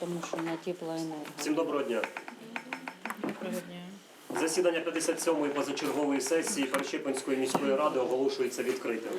тому що на теплоенерго. Всім доброго дня. Доброго дня. Засідання 57-ї позачергової сесії Перещепинської міської ради оголошується відкритим.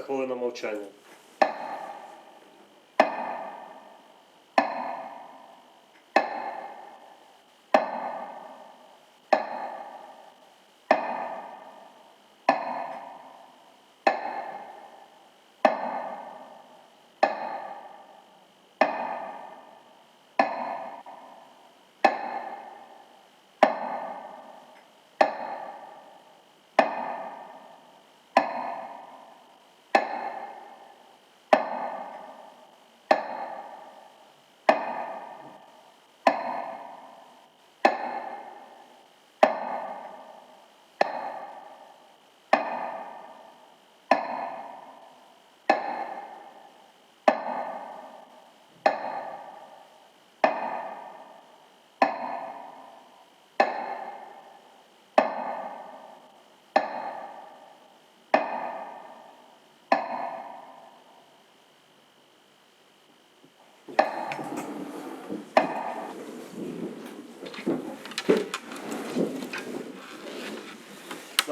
Хвилина мовчання.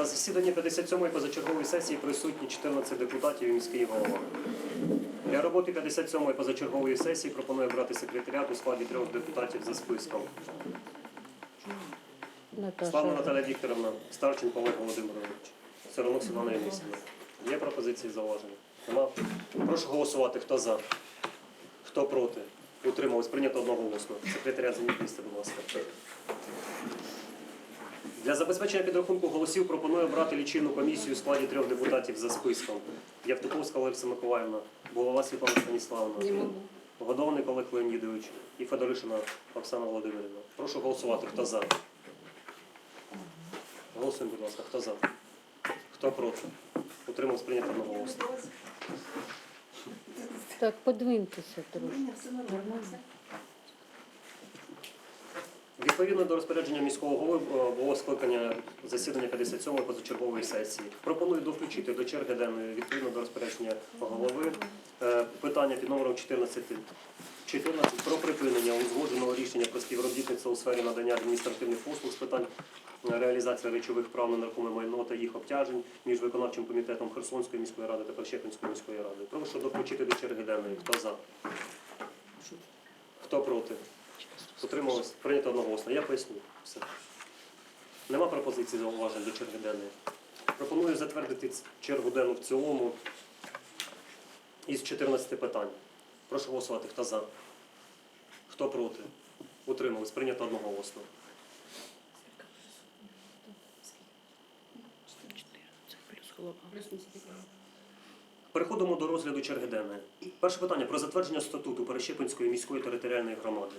На засіданні 57-ї позачергової сесії присутні 14 депутатів і міський голова. Для роботи 57-ї позачергової сесії пропоную брати секретаріат у складі трьох депутатів за списком. Наташа, Наталя Вікторовна, Старченко Олег Володимирович, Сиронок Світлана Євгенівна. Є пропозиції зауваження? Нема? Прошу голосувати. Хто за? Хто проти? Утримались. Прийнято одноголосно. Секретаріат займіть місце, будь ласка. Для забезпечення підрахунку голосів пропоную обрати лічильну комісію у складі трьох депутатів за списком. Євтуковська Олеся Миколаївна, Булава Світлана Станіславовна, Годовник Олег Леонідович і Федоришина Оксана Володимирівна. Прошу голосувати. Хто за? Голосуємо, будь ласка, хто за? Хто проти? Утримав прийнято одноголосно. так подвиньтеся трошки. Відповідно до розпорядження міського голови е, було скликання засідання 57-ї позачергової сесії. Пропоную доключити до черги денної відповідно до розпорядження голови е, питання під номером 14 14 про припинення узгодженого рішення про співробітництво у сфері надання адміністративних послуг з питань е, реалізації речових прав на нерухоме майно та їх обтяжень між виконавчим комітетом Херсонської міської ради та Перещепинської міської ради. Прошу доключити до черги денної. Хто за? Хто проти? Утрималось? Прийнято одноголосно. Я поясню. Все. Нема пропозицій зауважень до черги денної. Пропоную затвердити чергу денну в цілому із 14 питань. Прошу голосувати. Хто за? Хто проти? Утримались. Прийнято одноголосно. Переходимо до розгляду черги денної. Перше питання про затвердження статуту Перещепинської міської територіальної громади.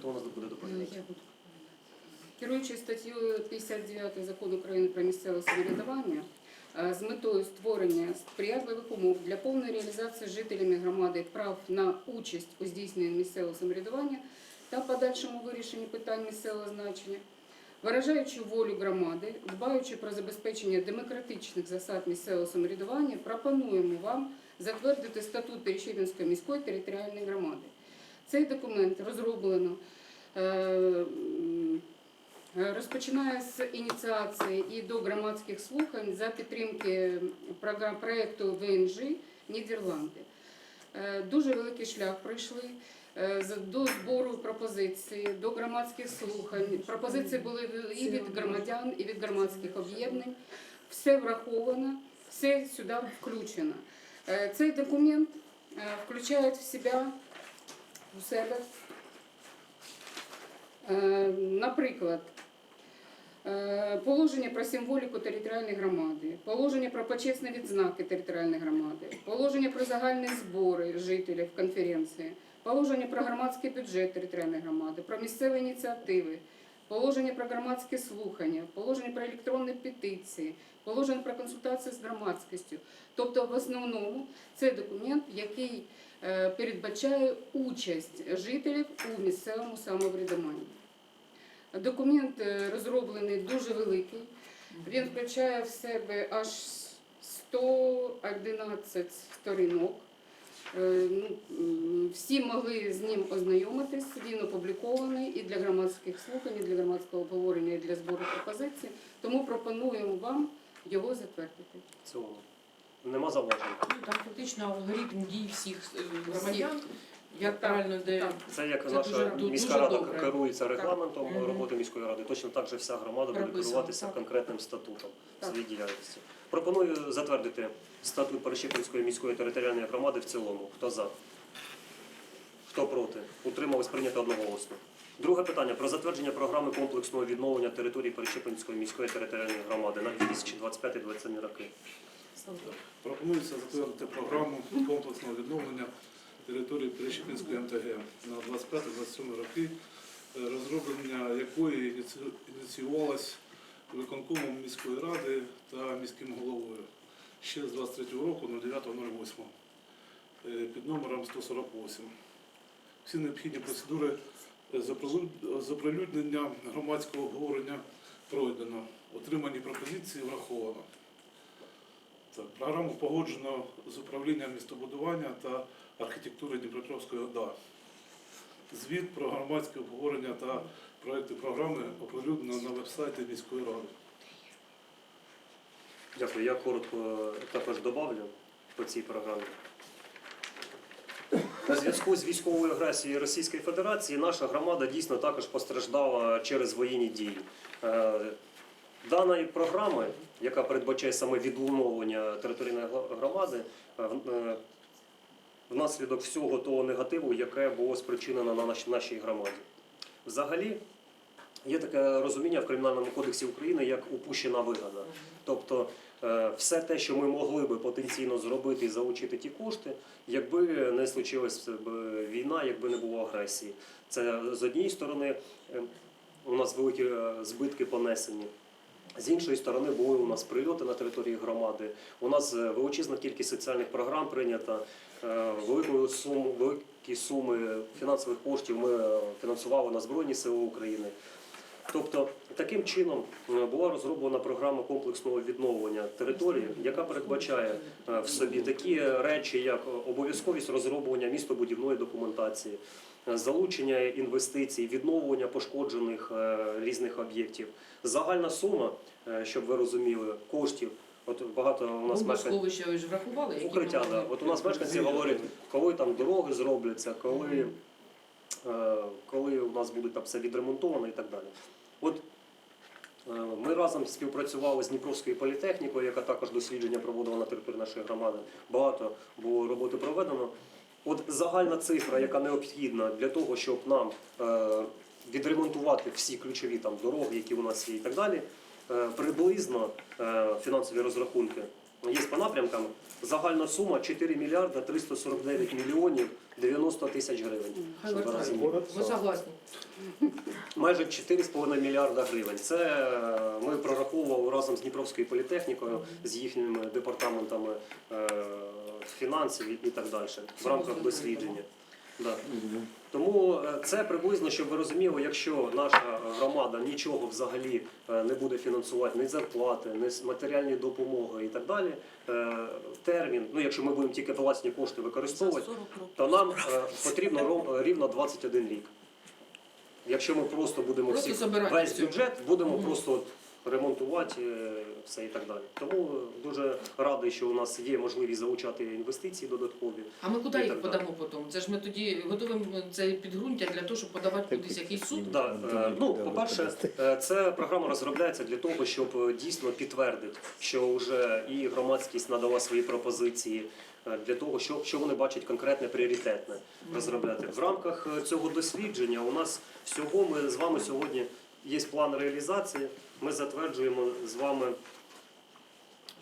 Хто у нас буде доповідати? Керуючись статтею 59 закону України про місцеве самоврядування, е, з метою створення сприятливих умов для повної реалізації жителями громади прав на участь у здійсненні місцевого самоврядування та подальшому вирішенні питань місцевого значення, виражаючи волю громади, дбаючи про забезпечення демократичних засад місцевого самоврядування, пропонуємо вам затвердити статут Перещепінської міської територіальної громади. Цей документ розроблено е, розпочинає з ініціації і до громадських слухань за підтримки проєкту ВНЖ Нідерланди. Е, Дуже великий шлях пройшли е, до збору пропозицій, до громадських слухань. Пропозиції були і від громадян, і від громадських об'єднань. Все враховано, все сюди включено. Цей документ включає в себе у себе. Е, Наприклад, е, положення про символіку територіальної громади, положення про почесні відзнаки територіальної громади, положення про загальні збори жителів конференції, положення про громадський бюджет територіальної громади, про місцеві ініціативи, положення про громадські слухання, положення про електронні петиції, положення про консультації з громадськістю. Тобто, в основному це документ, який е, передбачає участь жителів у місцевому самоврядуванні. Документ е, розроблений дуже великий. Він включає в себе аж 111 сторінок. Е, ну, Всі могли з ним ознайомитись. Він опублікований і для громадських слухань, і для громадського обговорення, і для збору пропозицій. Тому пропонуємо вам його затвердити. Цілому. Нема зауважень. Ну, Там фактично алгоритм дій всіх е, громадян, як Так, правильно де так. Це як Це наша дуже- дуже міська рада добре. керується регламентом Мгм. роботи міської ради, точно так же вся громада буде керуватися так. конкретним статутом Так. своєї діяльності. Пропоную затвердити статут Перещепинської міської територіальної громади в цілому. Хто за? Хто проти? Утримались прийнято одноголосно. Друге питання про затвердження програми комплексного відновлення території Перещепинської міської територіальної громади на 2025-2027 роки. Пропонується затвердити програму комплексного відновлення території Перещепінської МТГ на 25-27 роки, е, розроблення якої ініціювалось виконкомом міської ради та міським головою ще з 23 року 09.08 е, під номером 148. Всі необхідні процедури е, з оприлюднення громадського обговорення пройдено. Отримані пропозиції враховано. Так, програму погоджено з управлінням містобудування та архітектури Дніпропетровської ОДА. Звіт про громадське обговорення та проекти програми оприлюднено на веб-сайті міської ради. Дякую. Я коротко також добавлю по цій програмі. У зв'язку з військовою агресією Російської Федерації наша громада дійсно також постраждала через воєнні дії. Е, Даної програми, яка передбачає саме відлуновлення територіальної громади, е, е, внаслідок всього того негативу, яке було спричинено на нашій громаді. Взагалі, Є таке розуміння в Кримінальному кодексі України як упущена вигода. Тобто е, все те, що ми могли би потенційно зробити і залучити ті кошти, якби не случилась війна, якби не було агресії. Це з однієї сторони е, у нас великі е, збитки понесені. З іншої сторони, були у нас прильоти на території громади. У нас величезна кількість соціальних програм прийнята. Велику суму, великі суми фінансових коштів ми фінансували на Збройні Сили України. Тобто таким чином е, була розроблена програма комплексного відновлення території, яка передбачає е, в собі такі речі, як обов'язковість розроблення містобудівної документації, е, залучення інвестицій, відновлення пошкоджених різних об'єктів. Загальна сума, щоб ви розуміли, коштів. От багато у нас мешканців. Ви ж врахували? які Укриття, да. От у нас мешканці говорять, коли там дороги зробляться, коли, е, коли у нас буде там все відремонтовано і так далі. От е, ми разом співпрацювали з Дніпровською політехнікою, яка також дослідження проводила на території нашої громади. Багато було роботи проведено. От загальна цифра, яка необхідна для того, щоб нам е, відремонтувати всі ключові там дороги, які у нас є, і так далі, приблизно е, фінансові розрахунки є по напрямкам. Загальна сума 4 мільярда 349 мільйонів 90 тисяч гривень. Щоб ви розуміли. Ми согласні. Майже 4,5 мільярда гривень. Це е, ми прораховували разом з Дніпровською політехнікою, з їхніми департаментами е, фінансів і- і так далі в рамках дослідження. Да. Тому е, це приблизно, щоб ви розуміли, якщо наша громада нічого взагалі е, не буде фінансувати, ні зарплати, ні матеріальні допомоги і так далі. е, Термін, ну якщо ми будемо тільки власні кошти використовувати, то нам потрібно рівно 21 рік. Якщо ми просто будемо всі весь бюджет, будемо просто ремонтувати е, все і так далі. Тому е, дуже радий, що у нас є можливість залучати інвестиції додаткові. А ми куди їх подамо потім? Це ж ми тоді готуємо це підґрунтя для того, щоб подавати кудись якийсь суд. Да, е, ну, по-перше, е, ця програма розробляється для того, щоб е, дійсно підтвердити, що вже і громадськість надала свої пропозиції е, для того, що, що вони бачать конкретне пріоритетне розробляти. В рамках е, цього дослідження у нас всього ми з вами сьогодні є план реалізації. Ми затверджуємо з вами.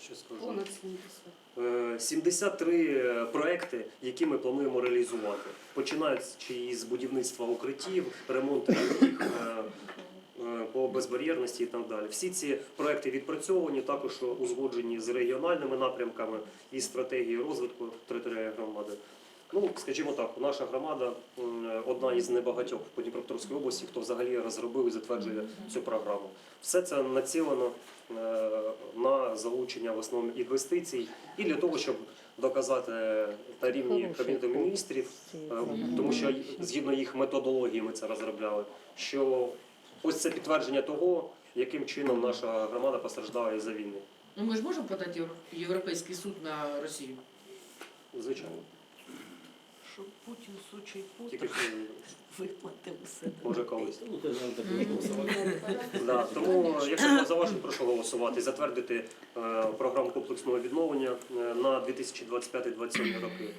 Що скажу? Понад 70. Е, 73 проекти, які ми плануємо реалізувати, починаючи із будівництва укриттів, ремонту е, е, по безбар'єрності і так далі. Всі ці проекти відпрацьовані, також узгоджені з регіональними напрямками і стратегією розвитку територіальної громади. Ну, скажімо так, наша громада одна із небагатьох по Дніпропетровській області, хто взагалі розробив і затверджує цю програму. Все це націлено е, на залучення в основному інвестицій і для того, щоб доказати на рівні Кабінету міністрів, е, тому що згідно їх методології ми це розробляли, що ось це підтвердження того, яким чином наша громада постраждає за війни. Ну ми ж можемо подати Євро- Європейський суд на Росію. Звичайно. Щоб Путін сучий Тільки Путін що, виплатив усе. може колись. Ну, Да, тому, якщо за вашу, прошу голосувати затвердити е, програму комплексного відновлення е, на 2025-2027 роки.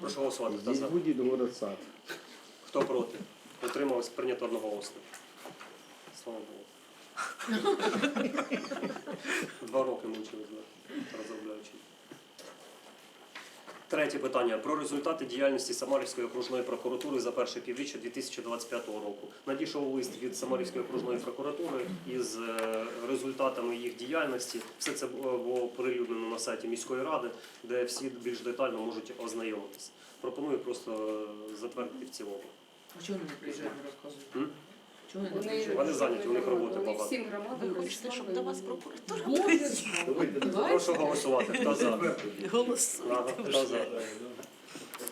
Прошу голосувати. Хто Здесь за? будет город сад. Хто проти? Утрималось прийнято одноголосно. Слава Богу. Два роки мучились, да, розробляючи. Третє питання про результати діяльності Самарівської окружної прокуратури за перше півріччя 2025 року. Надійшов лист від Самарівської окружної прокуратури із е, результатами їх діяльності. Все це було оприлюднено на сайті міської ради, де всі більш детально можуть ознайомитися. Пропоную просто е, затвердити в цілому. А вони не приїжджають, не розказують? Чого вони не Вони, приїжджають? Вони зайняті, у них роботи Вони багато. всім громадам Ви хочете, щоб до вас прокуратура прийшла? Прошу голосувати. Хто за? Ага, Голосуйте хто вже. за?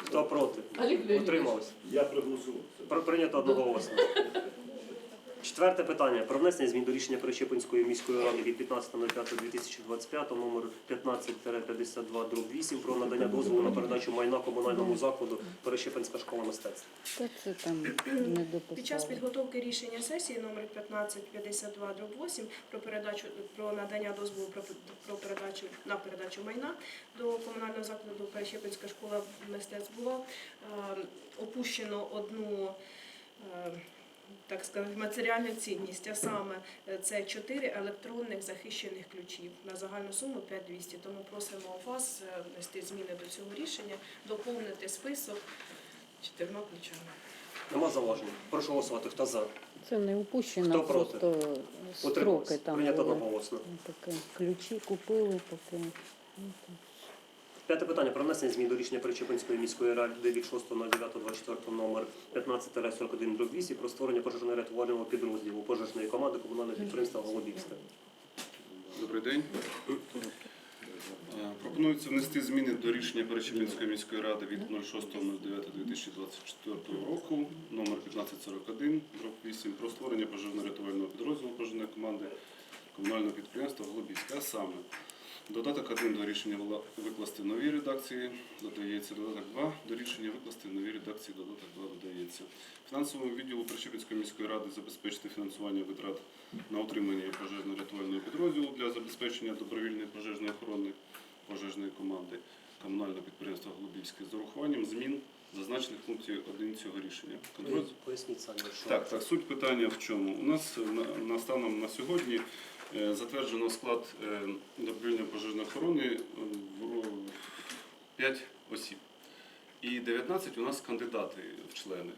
Хто проти? Олег Леонідович. Утримався. Я проголосував. Прийнято Прийнято одноголосно. Четверте питання про внесення змін до рішення Перещепинської міської ради від 15.05.2025 номер 15-52-8 про надання дозволу на передачу майна комунальному закладу Перещепинська школа мистецтв. Та це там не Під час дописали. підготовки рішення сесії номер 1552 8 про передачу про надання дозволу про, про передачу на передачу майна до комунального закладу Перещепинська школа мистецтв було е, опущено одну. е, так сказати, матеріальну цінність, а саме е, це 4 електронних захищених ключів на загальну суму 5200. Тому просимо вас е, внести зміни до цього рішення, доповнити список чотирма ключами. Нема зауважень. Прошу голосувати. Хто за? Це не упущено, Хто проти? просто строки там Прийнято були. одноголосно. Таке. Ключі купили, таке. Ну, так. П'яте питання про внесення змін до рішення Перечепинської міської ради від 6.09.24 номер 15-41 8 про створення пожежно-рятувального підрозділу пожежної команди комунального підприємства Голубівська. Добрий день. Е, Пропонується внести зміни до рішення Перечепінської міської ради від 06.09.2024 року номер 1541 дроб 8 про створення пожежно-рятувального підрозділу пожежної команди комунального підприємства Голубівська. А саме додаток 1 до рішення викласти в новій редакції, додається додаток 2 до рішення викласти в новій редакції, додаток 2 додається. Фінансовому відділу Прищепінської міської ради забезпечити фінансування витрат на утримання пожежно-рятувального підрозділу для забезпечення добровільної пожежної охорони пожежної команди комунального підприємства Голубівське з урахуванням змін зазначених функцій 1 цього рішення. Контроль Поясніть самі, що так, так, суть питання в чому? У нас на, станом на сьогодні затверджено склад е, добровільної пожежної охорони 5 осіб. і 19 у нас кандидати в члени.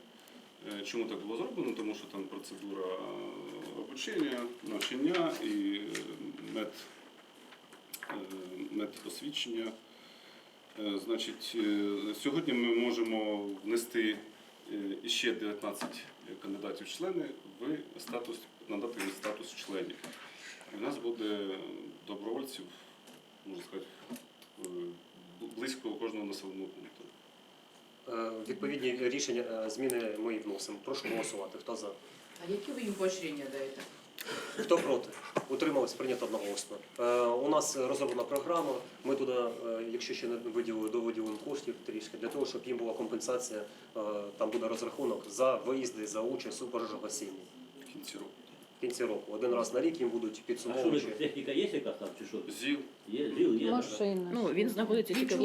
Е, Чому так було зроблено? Тому що там процедура е, обучення, навчання і е, мед, е, медосвідчення. Е, Значить, е, сьогодні ми можемо внести е, іще 19 кандидатів в члени в статус, надати їм статус членів. І в нас буде добровольців, можна сказати, е, близько кожного населеного пункту. Е, Відповідні рішення е, зміни ми вносимо. Прошу голосувати. Хто за? А які ви їм поощрення даєте? Хто проти? Утрималось прийнято одноголосно. Е, у нас розроблена програма. Ми туди, якщо ще не виділили, довиділимо коштів трішки для того, щоб їм була компенсація. Е, там буде розрахунок за виїзди, за участь у пожежогасінні. В кінці року. Кінці року. Один раз на рік їм будуть А що підсумовуючи. техніка є яка там чи що? ЗІЛ. Є, ЗІЛ є. Машина. Ну, він знаходиться тільки в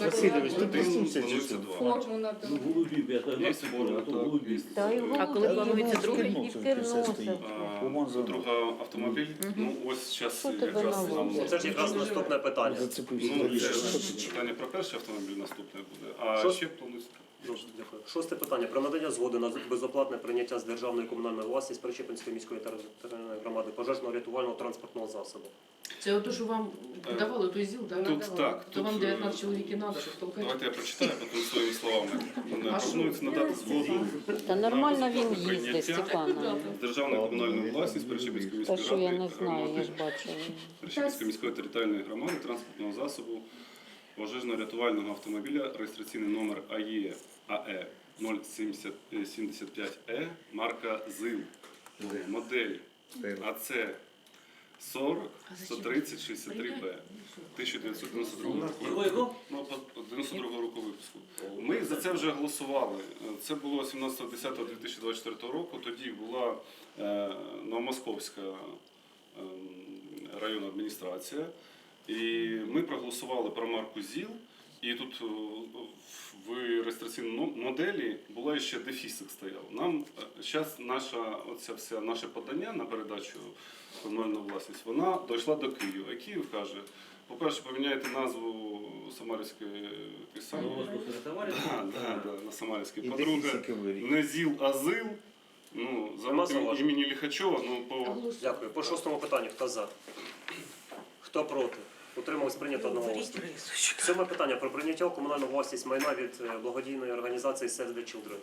Васильович, тут планується два. Форму надо. Ну, голубів, я то Є а то голубів. Та й А коли планується другий? І в Керносах. А, Друга автомобіль. Ну ось зараз Що тебе якраз нам Це ж якраз наступне питання. ну, це ж питання про перший автомобіль наступне буде. А Що? ще планується. Дякую. Шосте питання про надання згоди на безоплатне прийняття з державної комунальної власності Причепинської міської територіальної громади пожежного рятувального транспортного засобу. Це ото, що вам Е, давали той ЗІЛ, так? Тут так. То тут, вам е, 19 чоловік і треба, щоб толкати. Давайте я прочитаю потім своїми словами. А? Пропонується надати згоду Та нормально він їздить, Степанович. з державної комунальної власності Перечепинської Та міської що я ради не знаю, я ж бачила. Перечепинської міської територіальної громади транспортного засобу пожежно-рятувального автомобіля реєстраційний номер Е АЕ АЕ 075Е марка ЗИЛ модель АЦ 40 130 63Б 1992 року. Ну, по- 92 року випуску. Ми за це вже голосували. Це було 17.10.2024 року. Тоді була е, Новомосковська е, районна адміністрація. І ми проголосували про марку ЗІЛ. І тут е, в реєстраційному моделі була ще дефісик стояв. Нам зараз наша оця вся наше подання на передачу комунальну власність, вона дійшла до Києва. І Київ каже, по-перше, поміняйте назву Самарівської тієї самої. Да, да, да, на Самарівській. По-друге, не ЗІЛ, а ЗИЛ. Ну, зауважень? імені Ліхачова, ну по Дякую. По шостому питанню. Хто за? Хто проти? Утрималось прийнято одноголосно. Сьоме питання про прийняття у комунальну власність майна від е, благодійної організації Save the Children.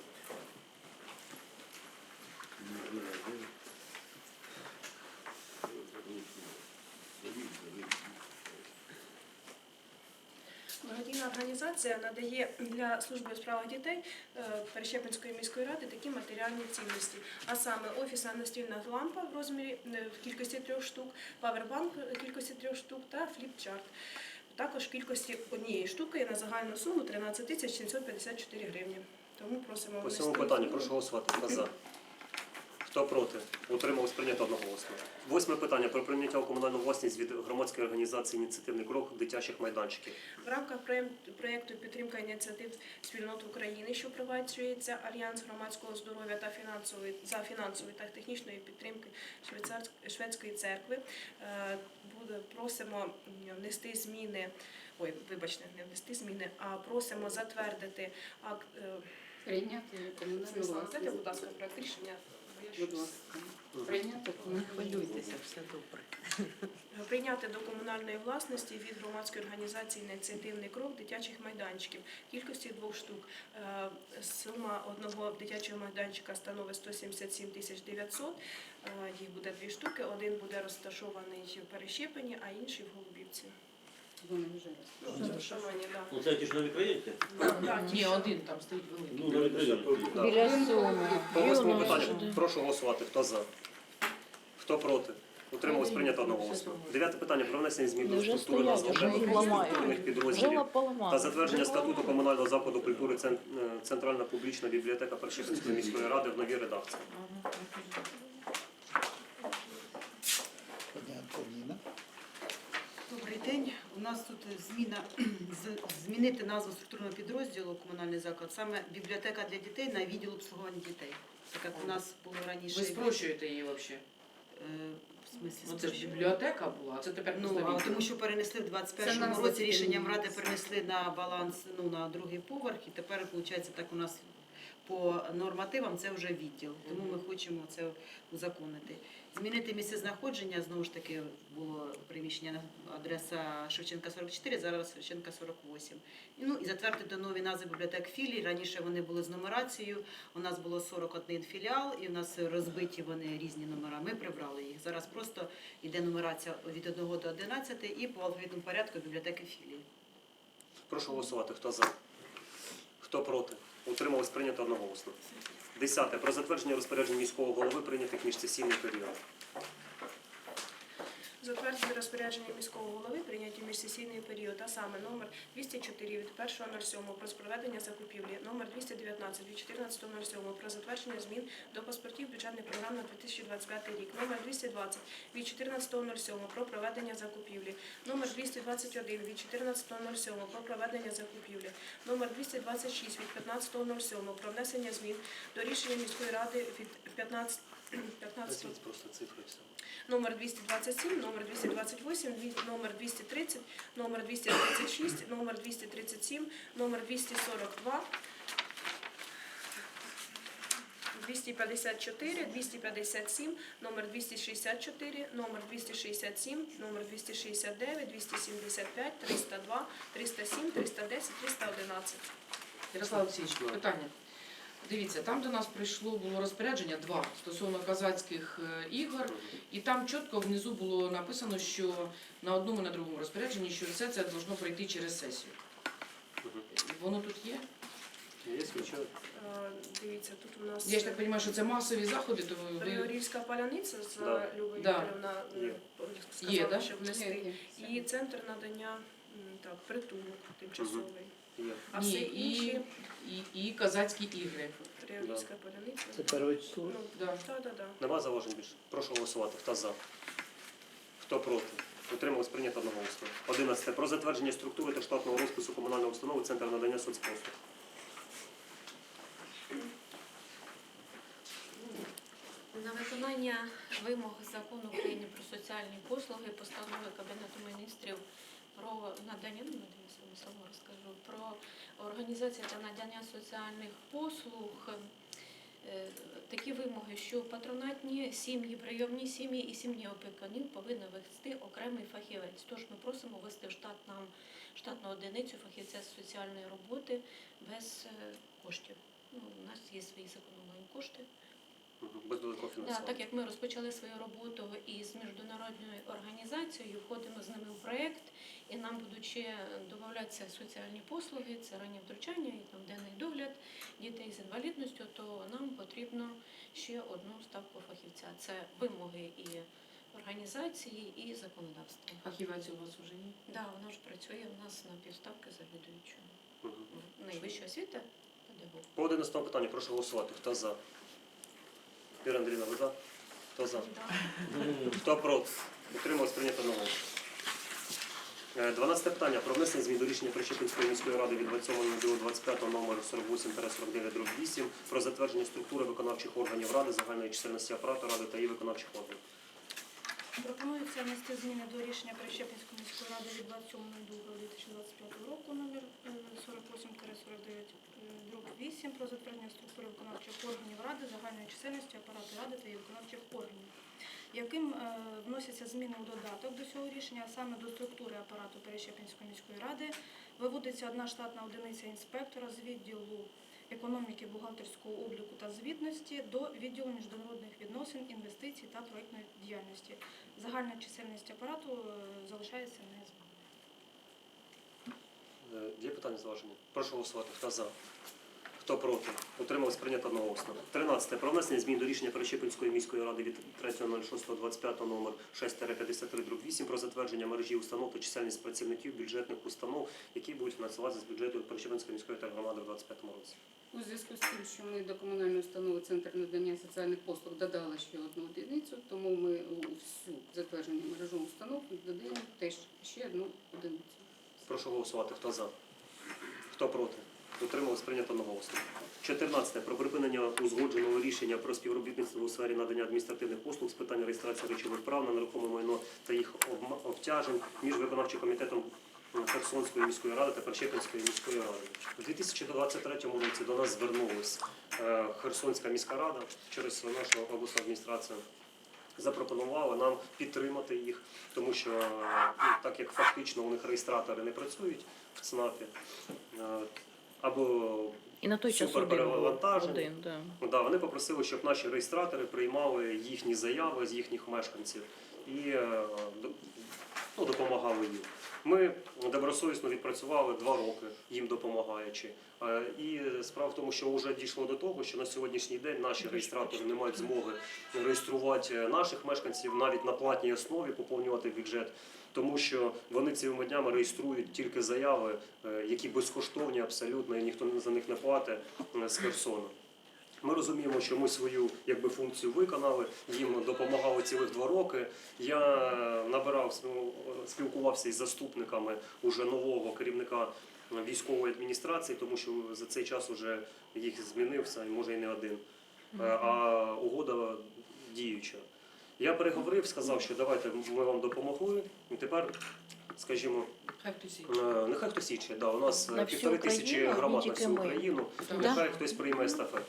Благодійна організація надає для служби у справах дітей е, Перещепинської міської ради такі матеріальні цінності, а саме офісна настільна лампа в розмірі е, в кількості трьох штук, павербанк в кількості трьох штук та фліпчарт. Також в кількості однієї штуки на загальну суму 13 тисяч 754 гривні. Тому просимо По цьому питанню прошу голосувати. За? Хто проти? Утрималось прийнято одноголосно. Восьме питання про прийняття у комунальну власність від громадської організації ініціативний крок дитячих майданчиків. В рамках проєм- проєкту підтримка ініціатив спільнот України, що впроваджується Альянс громадського здоров'я та фінансової за фінансової та технічної підтримки шведської церкви, е, буде просимо внести зміни. Ой, вибачте, не внести зміни, а просимо затвердити акт. е, Прийняти комунальну власність. будь ласка, проект рішення. Будь ласка. Прийняти Не хвилюйтеся, все добре. Прийняти до комунальної власності від громадської організації ініціативний крок дитячих майданчиків кількості двох штук. Е, Сума одного дитячого майданчика становить 177 тисяч 900. Е, Їх буде дві штуки. Один буде розташований в Перещепені, а інший в Голубівці. Вони вже Ну, Розташовані. Ну це ті ж нові країнці? Ні, один там стоїть великий. Ну, нові країнці. Біля сьомого. По восьмому питанню прошу голосувати. Хто за? Хто проти? Утрималось прийнято одноголосно. Дев'яте питання про внесення змін до структури назв окремих структурних підрозділів та затвердження статуту комунального закладу культури е, Центральна публічна бібліотека Першипинської міської ради в новій редакції. Добрий день. У нас тут зміна змінити назву структурного підрозділу комунальний заклад, саме бібліотека для дітей на відділ обслуговування дітей. Так як у нас було раніше Ви спрощуєте її взагалі. Е, В смислі, Ну це ж бібліотека була, а це тепер Ну, а тому що перенесли в Це 21-му назва році рішенням ради перенесли на баланс ну, на другий поверх, і тепер виходить так у нас по нормативам це вже відділ. Тому ми хочемо це узаконити. Змінити місце знаходження, знову ж таки, було приміщення на адреса Шевченка 44, зараз Шевченка 48. І, Ну і затвердити нові назви бібліотек філій. Раніше вони були з нумерацією. У нас було 41 філіал, і у нас розбиті вони різні номера. Ми прибрали їх. Зараз просто йде нумерація від 1 до 11 і по алфавітному порядку бібліотеки філії. Прошу голосувати. Хто за? Хто проти? Утримались прийнято одноголосно. Десяте. Про затвердження розпоряджень міського голови прийнятих міжсесійний період. Затвердити розпорядження міського голови прийняті міжсесійний період, а саме номер 204 від 1.07 про проведення закупівлі, номер 219 від 14.07 про затвердження змін до паспортів бюджетних програм на 2025 рік, номер 220 від 14.07 про проведення закупівлі, номер 221 від 14.07 про проведення закупівлі, номер 226 від 15.07 про внесення змін до рішення міської ради від 15 15 Назвіть просто цифри все. номер 227, номер 228, дві- номер 230, номер 236, номер 237, номер 242, 254, 257, номер 264, номер 267, номер 269, 275, 302, 307, 310, 311. Ярослав Олексійович, питання. Дивіться, там до нас прийшло було розпорядження два стосовно казацьких е, ігор, і там чітко внизу було написано, що на одному на другому розпорядженні, що все це должно пройти через сесію. Воно тут є? Є звичайно. Е, Дивіться, тут у нас Я ж так розумію, що це масові заходи, то ви Приорівська паляниця з Да. Любою Да. Ігорівна е, Є. сказала, Є, да? що внести. І центр надання м, так, притулок тимчасовий. Є. А Ні, все і, інші і, і казацькі ігри. Приорівська поляниця. Це перший Ну, Да. так, так, так. Нема зауважень більше. Прошу голосувати. Хто за? Хто проти? Утрималось прийнято одноголосно. 11. Про затвердження структури та штатного розпису комунальної установи Центр надання соцпослуг. На виконання вимог закону України про соціальні послуги, постанови Кабінету міністрів про надання, ну, надання слово розкажу, про організацію та надання соціальних послуг. Е, Такі вимоги, що патронатні сім'ї, прийомні сім'ї і сім'ї опікунів повинні вести окремий фахівець. Тож ми просимо ввести в штат нам штатну одиницю фахівця з соціальної роботи без е, коштів. Ну, у нас є свої зекономлені кошти. Без Да, фінансування. так як ми розпочали свою роботу із міжнародною організацією, входимо з ними в проєкт, і нам будуть ще додаватися соціальні послуги, це раннє втручання і там денний догляд дітей з інвалідністю, то нам потрібно ще одну ставку фахівця. Це вимоги і організації, і законодавства. Фахівець у вас вже є? Да, вона ж працює у нас на півставки завідуючого. Мгм. Найвища освіта педагог. По 11 питанню прошу голосувати. Хто за? Віра Андрійовна, ви за? Хто за? Хто проти? Утрималось прийнято на Е, 12 питання про внесення змін до рішення Причепинської міської ради від 27.25 номер 48-49 про затвердження структури виконавчих органів ради, загальної чисельності апарату ради та її виконавчих органів. Пропонується внести зміни до рішення Перещепінської міської ради від 27.02.2025 року номер е, 48-49 дроб 8 про затвердження структури виконавчих органів ради загальної чисельності апарату ради та її виконавчих органів, яким е, вносяться зміни у додаток до цього рішення, а саме до структури апарату Перещепінської міської ради. Виводиться одна штатна одиниця інспектора з відділу економіки, бухгалтерського обліку та звітності до відділу міжнародних відносин, інвестицій та проєктної діяльності. Загальна чисельність апарату е, залишається незмінною. Є питання зауваження? Прошу голосувати. Хто за? Хто проти? Утрималось прийнято одноголосно. 13. Про внесення змін до рішення Перещепинської міської ради від 3.06.25 номер 6-53 8 про затвердження мережі установ та чисельність працівників бюджетних установ, які будуть фінансуватися з бюджету Перещепинської міської тергромади в 2025 році. У зв'язку з тим, що ми до комунальної установи Центр надання соціальних послуг додали ще одну одиницю, тому ми у всю затверджену мережу установ додаємо теж ще одну одиницю. Прошу голосувати. Хто за? Хто проти? Утрималось прийнято одноголосно. 14. Про припинення узгодженого рішення про співробітництво у сфері надання адміністративних послуг з питань реєстрації речових прав на нерухоме майно та їх обтяжень між виконавчим комітетом Херсонської міської ради та Перещепинської міської ради. У 2023 році до нас звернулась е, Херсонська міська рада через нашу обласну адміністрацію. Запропонувала нам підтримати їх, тому що е, ну, так як фактично у них реєстратори не працюють в ЦНАПі, е, або І на той час один. Один, да. Да, вони попросили, щоб наші реєстратори приймали їхні заяви з їхніх мешканців і е, ну, допомагали їм. Ми добросовісно відпрацювали два роки, їм допомагаючи. Е, І справа в тому, що вже дійшло до того, що на сьогоднішній день наші реєстратори не мають змоги реєструвати наших мешканців навіть на платній основі, поповнювати бюджет, тому що вони цими днями реєструють тільки заяви, е, які безкоштовні абсолютно, і ніхто за них не платить е, з Херсону. Ми розуміємо, що ми свою якби, функцію виконали, їм допомагали цілих два роки. Я набирав, спілкувався із заступниками уже нового керівника військової адміністрації, тому що за цей час вже їх змінився, і може і не один. Е, А угода діюча. Я переговорив, сказав, що давайте ми вам допомогли. І тепер, скажімо, Хай хтось Е, Нехай хтось інший. Да, у нас На е, півтори тисячі громад на всю. Україну. Нехай хтось прийме естафету.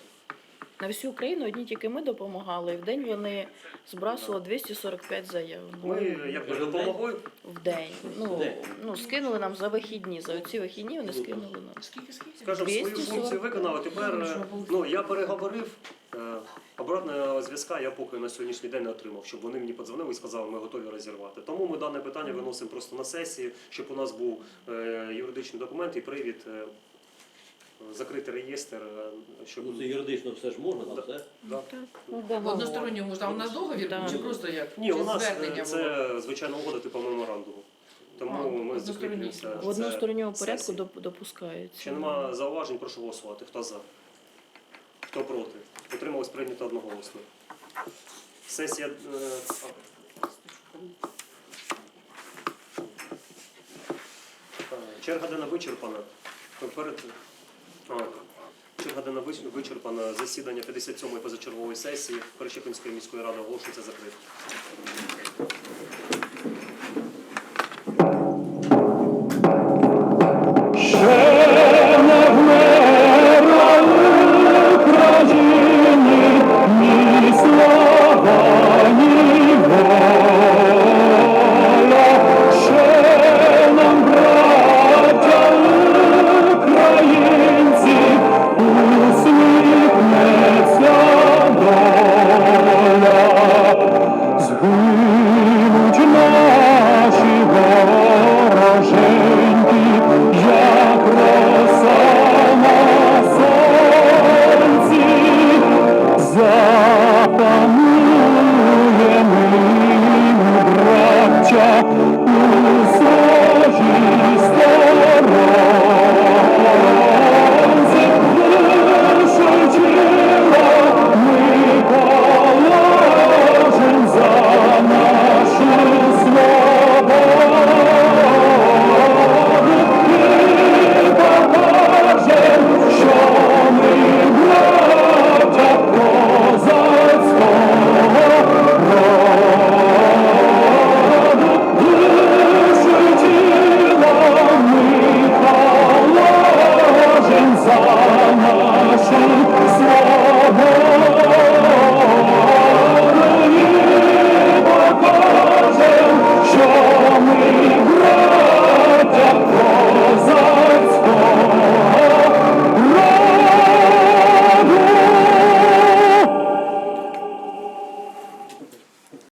На всю Україну одні тільки ми допомагали. і В день вони збрасували 245 заяв. Ми якби допомогли. в день. Ну, ну скинули нам за вихідні. За оці вихідні вони скинули нам. Скільки, скільки? Скажімо, свою 240. функцію виконали. Тепер е, ну, я переговорив. е, Обратного зв'язка я поки на сьогоднішній день не отримав, щоб вони мені подзвонили і сказали, ми готові розірвати. Тому ми дане питання виносимо просто на сесії, щоб у нас був е, юридичний документ і привід закрити реєстр, е, щоб Ну, це юридично все ж можна, там все. Да. Ну, договор. односторонньому ж там у нас договір Да. чи просто як? Ні, Чи у нас е, звернення було? це звичайно угода типу меморандуму. Тому А, ми односторонній. закріплюємося. В Це односторонньому порядку сесії. доп- допускається. Ще нема зауважень, прошу голосувати. Хто за? Хто проти? Утрималось прийнято одноголосно. Сесія. е, а, Черга дана вичерпана. Перед а, черга вич- вичерпана. Засідання 57-ї позачергової сесії Перечепинської міської ради оголошується закритим.